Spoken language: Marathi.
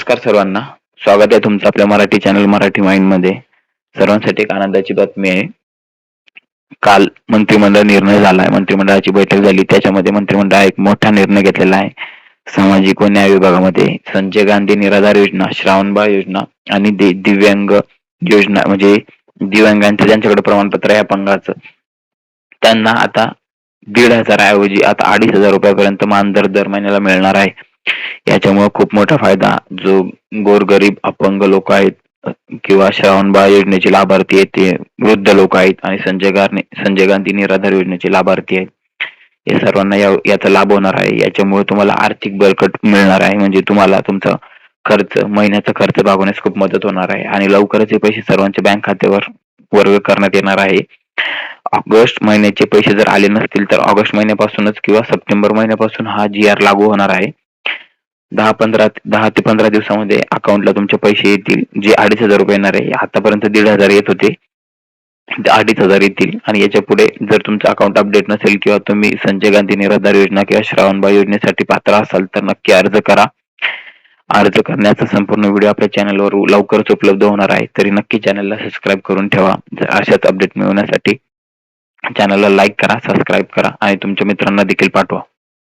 नमस्कार सर्वांना. स्वागत आहे तुमचं आपल्या मराठी चॅनल मराठी माइंडमध्ये. सर्वांसाठी एक आनंदाची बातमी आहे. काल मंत्रिमंडळ निर्णय झाला आहे मंत्रिमंडळाची बैठक झाली. त्याच्यामध्ये मंत्रिमंडळ एक मोठा निर्णय घेतलेला आहे. सामाजिक व न्याय विभागामध्ये संजय गांधी निराधार योजना श्रावणबाळ योजना आणि दिव्यांग योजना म्हणजे दिव्यांगांचं ज्यांच्याकडे प्रमाणपत्र आहे अपंगाचं त्यांना आता दीड हजार ऐवजी आता अडीच हजार रुपयापर्यंत मानधर दर महिन्याला मिळणार आहे. याच्यामुळे खूप मोठा फायदा. जो गोरगरीब अपंग लोक आहेत किंवा किंवा श्रावणबाळ योजनेचे लाभार्थी आहेत ते वृद्ध लोक आहेत आणि संजय गांधी संजय गांधी निराधार योजनेचे लाभार्थी आहेत. हे सर्वांना या याचा लाभ होणार आहे. याच्यामुळे तुम्हाला आर्थिक बळकट मिळणार आहे. म्हणजे तुम्हाला तुमचा खर्च महिन्याचा खर्च भागवण्यास खूप मदत होणार आहे. आणि लवकरच हे पैसे सर्वांच्या बँक खात्यावर वर्ग करण्यात येणार आहे. ऑगस्ट महिन्याचे पैसे जर आले नसतील तर ऑगस्ट महिन्यापासूनच किंवा सप्टेंबर महिन्यापासून हा जी आर लागू होणार आहे. दहा पंधरा दहा ते पंधरा दिवसामध्ये अकाउंटला तुमचे पैसे येतील. जे अडीच हजार रुपये येणार आहे आतापर्यंत दीड हजार येत होते. ते अडीच हजार येतील. आणि याच्यापुढे जर तुमचं अकाउंट अपडेट नसेल किंवा तुम्ही संजय गांधी निराधार योजना किंवा श्रावणबाई योजनेसाठी पात्र असाल तर नक्की अर्ज करा. अर्ज करण्याचा संपूर्ण व्हिडिओ आपल्या चॅनलवर लवकरच उपलब्ध होणार आहे. तरी नक्की चॅनलला सबस्क्राईब करून ठेवा. जर अशाच अपडेट मिळवण्यासाठी चॅनलला लाईक करा सबस्क्राईब करा आणि तुमच्या मित्रांना देखील पाठवा.